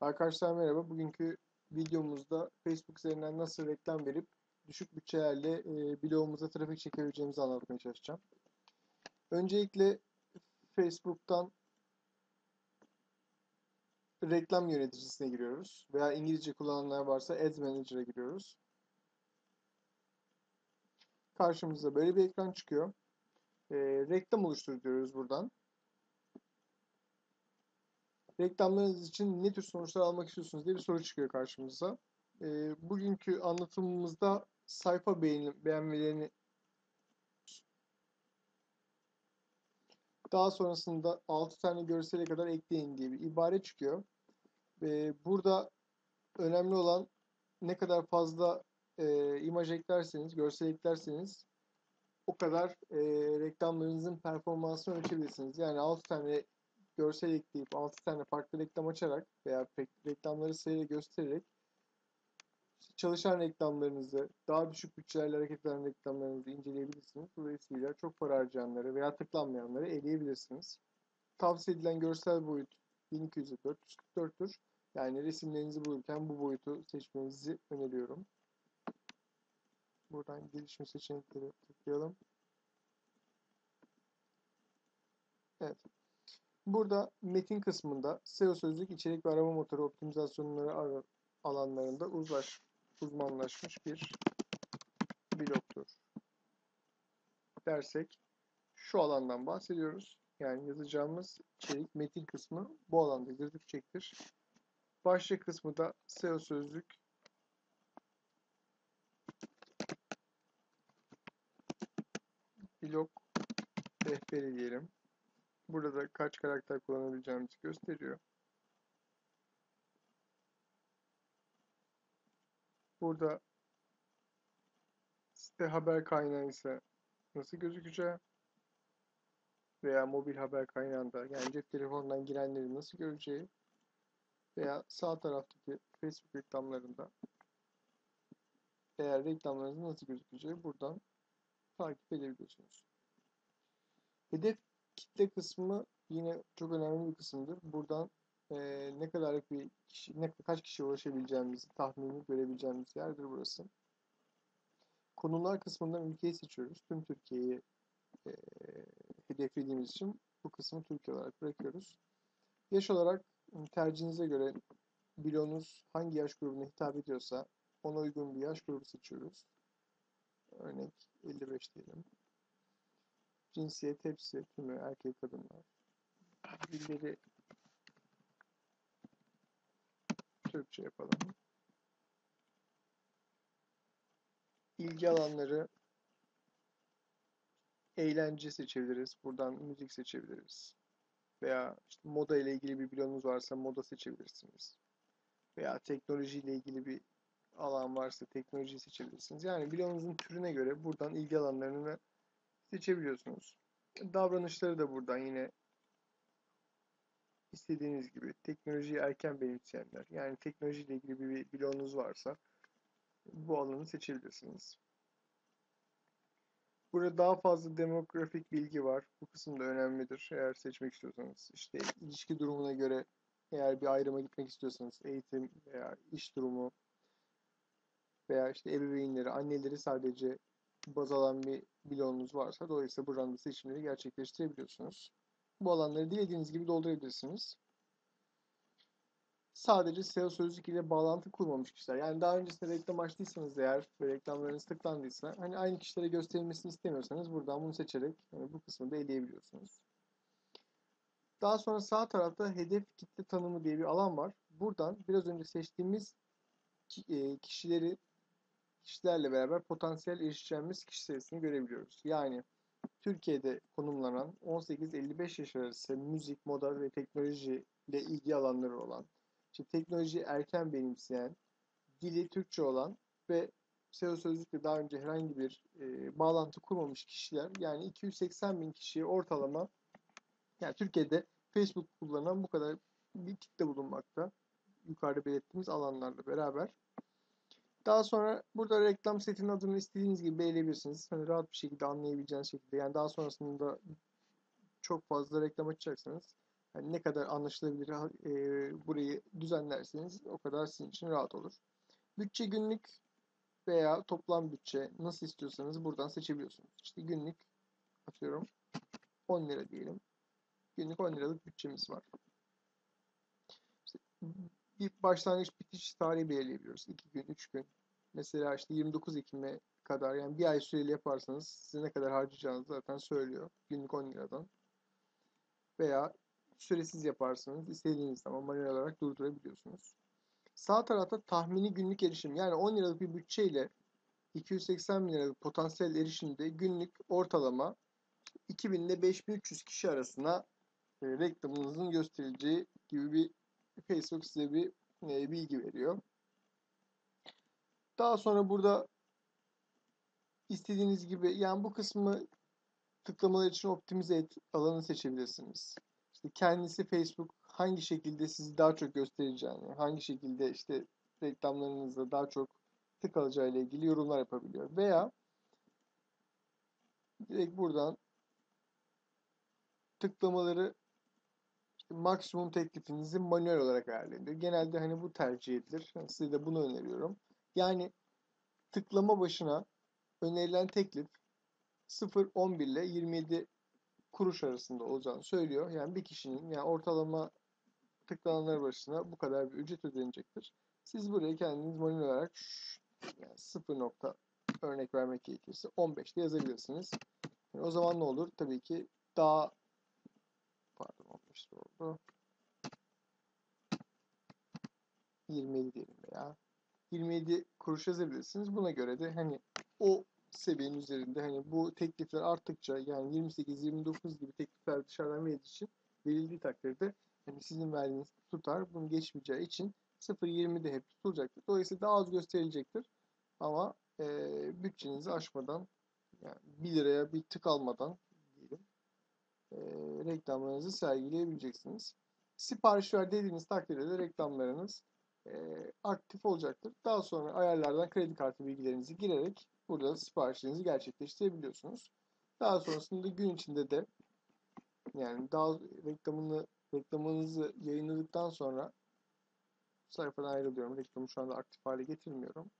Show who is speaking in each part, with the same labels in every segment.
Speaker 1: Arkadaşlar merhaba. Bugünkü videomuzda Facebook üzerinden nasıl reklam verip düşük bütçelerle e, bloğumuza trafik çekebileceğimizi anlatmaya çalışacağım. Öncelikle Facebook'tan reklam yöneticisine giriyoruz. Veya İngilizce kullananlar varsa Ads Manager'a giriyoruz. Karşımıza böyle bir ekran çıkıyor. E, reklam oluştur diyoruz buradan. Reklamlarınız için ne tür sonuçlar almak istiyorsunuz diye bir soru çıkıyor karşımıza. E, bugünkü anlatımımızda sayfa beğeni, beğenmelerini daha sonrasında 6 tane görsele kadar ekleyin diye bir ibare çıkıyor. E, burada önemli olan ne kadar fazla e, imaj eklerseniz, görsel eklerseniz o kadar e, reklamlarınızın performansını ölçebilirsiniz. Yani 6 tane görsel ekleyip 6 tane farklı reklam açarak veya reklamları sırayla göstererek çalışan reklamlarınızı, daha düşük bütçelerle hareket eden reklamlarınızı inceleyebilirsiniz. Dolayısıyla çok para harcayanları veya tıklanmayanları eleyebilirsiniz. Tavsiye edilen görsel boyut 1200'e 444'tür. Yani resimlerinizi bulurken bu boyutu seçmenizi öneriyorum. Buradan gelişim seçenekleri tıklayalım. Evet. Burada metin kısmında SEO sözlük içerik ve arama motoru optimizasyonları alanlarında uzlaş, uzmanlaşmış bir bloktur. Dersek şu alandan bahsediyoruz. Yani yazacağımız içerik metin kısmı bu alanda gözükecektir. Başlık kısmı da SEO sözlük blok rehberi diyelim. Burada da kaç karakter kullanabileceğimizi gösteriyor. Burada site haber kaynağı ise nasıl gözükeceği veya mobil haber kaynağında yani cep telefonundan girenleri nasıl göreceği veya sağ taraftaki Facebook reklamlarında eğer reklamlarınız nasıl gözükeceği buradan takip edebiliyorsunuz. Hedef kitle kısmı yine çok önemli bir kısımdır. Buradan e, ne kadar bir kişi, ne kaç kişiye ulaşabileceğimizi tahmini görebileceğimiz yerdir burası. Konular kısmından ülkeyi seçiyoruz. Tüm Türkiye'yi e, hedeflediğimiz için bu kısmı Türkiye olarak bırakıyoruz. Yaş olarak tercihinize göre bloğunuz hangi yaş grubuna hitap ediyorsa ona uygun bir yaş grubu seçiyoruz. Örnek 55 diyelim. Cinsiyet hepsi, tümü erkek kadınlar. Dilleri Türkçe yapalım. İlgi alanları eğlence seçebiliriz. Buradan müzik seçebiliriz. Veya işte moda ile ilgili bir blogunuz varsa moda seçebilirsiniz. Veya teknoloji ile ilgili bir alan varsa teknoloji seçebilirsiniz. Yani blogunuzun türüne göre buradan ilgi alanlarını seçebiliyorsunuz. Davranışları da buradan yine istediğiniz gibi teknolojiyi erken benimseyenler yani teknolojiyle ilgili bir bloğunuz varsa bu alanı seçebilirsiniz. Burada daha fazla demografik bilgi var. Bu kısım da önemlidir eğer seçmek istiyorsanız. İşte ilişki durumuna göre eğer bir ayrıma gitmek istiyorsanız eğitim veya iş durumu veya işte ebeveynleri, anneleri sadece baz alan bir bloğunuz varsa dolayısıyla buradan da seçimleri gerçekleştirebiliyorsunuz. Bu alanları dilediğiniz gibi doldurabilirsiniz. Sadece SEO sözlük ile bağlantı kurmamış kişiler. Yani daha öncesinde reklam açtıysanız eğer ve reklamlarınız tıklandıysa hani aynı kişilere gösterilmesini istemiyorsanız buradan bunu seçerek yani bu kısmı da eleyebiliyorsunuz. Daha sonra sağ tarafta hedef kitle tanımı diye bir alan var. Buradan biraz önce seçtiğimiz e, kişileri kişilerle beraber potansiyel erişeceğimiz kişi sayısını görebiliyoruz. Yani Türkiye'de konumlanan 18-55 yaş arası müzik, moda ve teknoloji ile ilgi alanları olan, işte teknoloji erken benimseyen, dili Türkçe olan ve SEO sözlükle daha önce herhangi bir e, bağlantı kurmamış kişiler yani 280 bin kişiye ortalama yani Türkiye'de Facebook kullanan bu kadar bir kitle bulunmakta. Yukarıda belirttiğimiz alanlarla beraber. Daha sonra burada reklam setinin adını istediğiniz gibi belirleyebilirsiniz. Hani rahat bir şekilde anlayabileceğiniz şekilde. Yani daha sonrasında çok fazla reklam açacaksanız Yani ne kadar anlaşılabilir e, burayı düzenlerseniz o kadar sizin için rahat olur. Bütçe günlük veya toplam bütçe nasıl istiyorsanız buradan seçebiliyorsunuz. İşte günlük atıyorum 10 lira diyelim. Günlük 10 liralık bütçemiz var. İşte bir başlangıç bitiş tarihi belirleyebiliyoruz. 2 gün, 3 gün. Mesela işte 29 Ekim'e kadar yani bir ay süreli yaparsanız size ne kadar harcayacağınızı zaten söylüyor. Günlük 10 liradan. Veya süresiz yaparsanız istediğiniz zaman manuel olarak durdurabiliyorsunuz. Sağ tarafta tahmini günlük erişim yani 10 liralık bir bütçeyle 280 bin liralık potansiyel erişimde günlük ortalama 2000 ile 5300 kişi arasına e, reklamınızın gösterileceği gibi bir Facebook size bir e, bilgi veriyor. Daha sonra burada istediğiniz gibi yani bu kısmı tıklamalar için optimize et alanı seçebilirsiniz. İşte kendisi Facebook hangi şekilde sizi daha çok göstereceğini, hangi şekilde işte reklamlarınızda daha çok tık alacağı ile ilgili yorumlar yapabiliyor. Veya direkt buradan tıklamaları maksimum teklifinizi manuel olarak ayarlayın Genelde hani bu tercih edilir. Yani size de bunu öneriyorum. Yani tıklama başına önerilen teklif 0.11 ile 27 kuruş arasında olacağını söylüyor. Yani bir kişinin yani ortalama tıklananlar başına bu kadar bir ücret ödenecektir. Siz buraya kendiniz manuel olarak yani 0 nokta örnek vermek gerekirse 15'te yazabilirsiniz. Yani o zaman ne olur? Tabii ki daha pardon 15 oldu. 27 diyelim veya 27 kuruş yazabilirsiniz. Buna göre de hani o seviyenin üzerinde hani bu teklifler arttıkça yani 28-29 gibi teklifler dışarıdan verildiği için verildiği takdirde hani sizin verdiğiniz tutar bunu geçmeyeceği için 0.20'de hep tutulacaktır. Dolayısıyla daha az gösterilecektir. Ama e, bütçenizi aşmadan yani 1 liraya bir tık almadan e, reklamlarınızı sergileyebileceksiniz. Sipariş ver dediğiniz takdirde de reklamlarınız e, aktif olacaktır. Daha sonra ayarlardan kredi kartı bilgilerinizi girerek burada siparişlerinizi gerçekleştirebiliyorsunuz. Daha sonrasında gün içinde de yani daha reklamını reklamınızı yayınladıktan sonra sayfadan ayrılıyorum. Reklamı şu anda aktif hale getirmiyorum.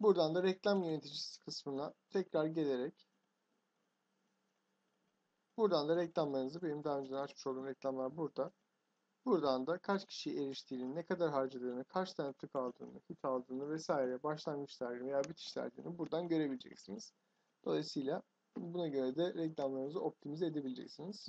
Speaker 1: Buradan da reklam yöneticisi kısmına tekrar gelerek buradan da reklamlarınızı benim daha önceden açmış olduğum reklamlar burada. Buradan da kaç kişi eriştiğini, ne kadar harcadığını, kaç tane tık aldığını, hit aldığını vesaire başlangıç tarihini veya bitiş buradan görebileceksiniz. Dolayısıyla buna göre de reklamlarınızı optimize edebileceksiniz.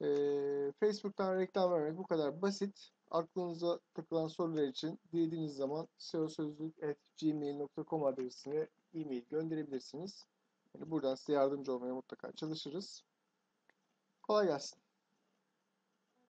Speaker 1: Ee, Facebook'tan reklam vermek bu kadar basit. Aklınıza takılan sorular için dilediğiniz zaman seosözlük.gmail.com adresine e-mail gönderebilirsiniz. Yani buradan size yardımcı olmaya mutlaka çalışırız. Kolay gelsin.